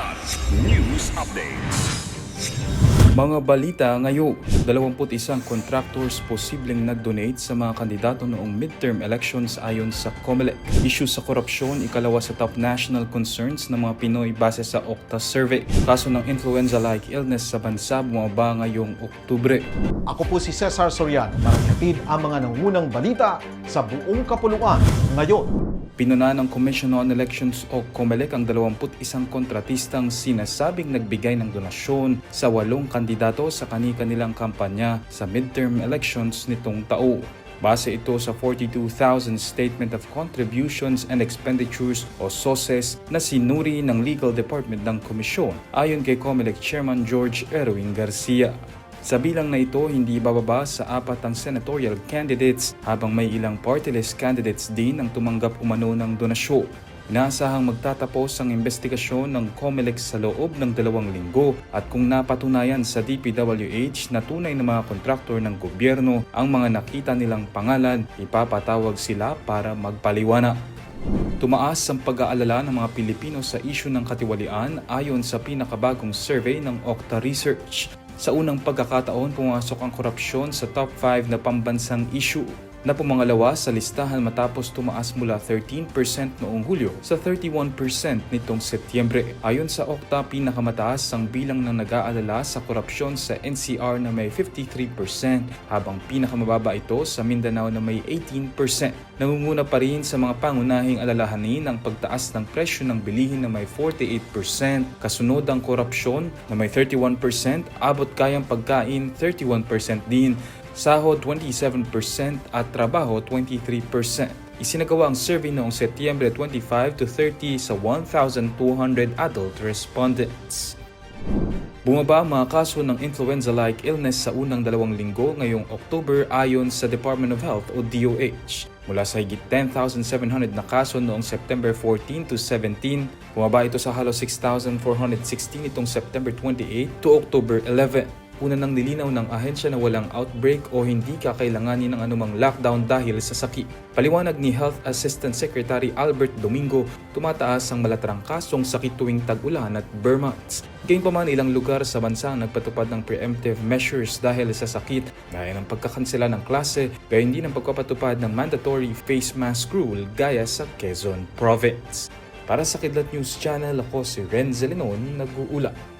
Kilat News Updates. Mga balita ngayon, 21 contractors posibleng nag-donate sa mga kandidato noong midterm elections ayon sa COMELEC. Issue sa korupsyon, ikalawa sa top national concerns ng mga Pinoy base sa Okta survey. Kaso ng influenza-like illness sa bansa bumaba ngayong Oktubre. Ako po si Cesar Soriano para ang mga nangunang balita sa buong kapuluan ngayon. Pinuna ng Commission on Elections o COMELEC ang 21 kontratistang sinasabing nagbigay ng donasyon sa walong kandidato sa kani-kanilang kampanya sa midterm elections nitong tao. Base ito sa 42,000 Statement of Contributions and Expenditures o SOSES na sinuri ng Legal Department ng Komisyon ayon kay COMELEC Chairman George Erwin Garcia. Sa bilang na ito, hindi bababa sa apat ang senatorial candidates habang may ilang party list candidates din ang tumanggap umano ng donasyon. Inaasahang magtatapos ang investigasyon ng COMELEC sa loob ng dalawang linggo at kung napatunayan sa DPWH na tunay na mga kontraktor ng gobyerno ang mga nakita nilang pangalan, ipapatawag sila para magpaliwanag. Tumaas ang pag-aalala ng mga Pilipino sa isyu ng katiwalian ayon sa pinakabagong survey ng Okta Research. Sa unang pagkakataon, pumasok ang korupsyon sa top 5 na pambansang issue na pumangalawa sa listahan matapos tumaas mula 13% noong Hulyo sa 31% nitong Setyembre. Ayon sa Okta, pinakamataas ang bilang ng nag-aalala sa korupsyon sa NCR na may 53% habang pinakamababa ito sa Mindanao na may 18%. Nangunguna pa rin sa mga pangunahing alalahanin ang pagtaas ng presyo ng bilihin na may 48%, kasunod ang korupsyon na may 31%, abot kayang pagkain 31% din, sahod 27% at trabaho 23%. Isinagawa ang survey noong Setyembre 25 to 30 sa 1,200 adult respondents. Bumaba ang mga kaso ng influenza-like illness sa unang dalawang linggo ngayong October ayon sa Department of Health o DOH. Mula sa higit 10,700 na kaso noong September 14 to 17, bumaba ito sa halos 6,416 nitong September 28 to October 11. Una nang nilinaw ng ahensya na walang outbreak o hindi kakailanganin ng anumang lockdown dahil sa sakit. Paliwanag ni Health Assistant Secretary Albert Domingo, tumataas ang malatrang kasong sakit tuwing tag-ulan at bare months. Gayunpaman ilang lugar sa bansa ang nagpatupad ng preemptive measures dahil sa sakit, gaya ng pagkakansela ng klase, gaya hindi ng pagpapatupad ng mandatory face mask rule gaya sa Quezon Province. Para sa Kidlat News Channel, ako si Renzo Lenon, nag-uula.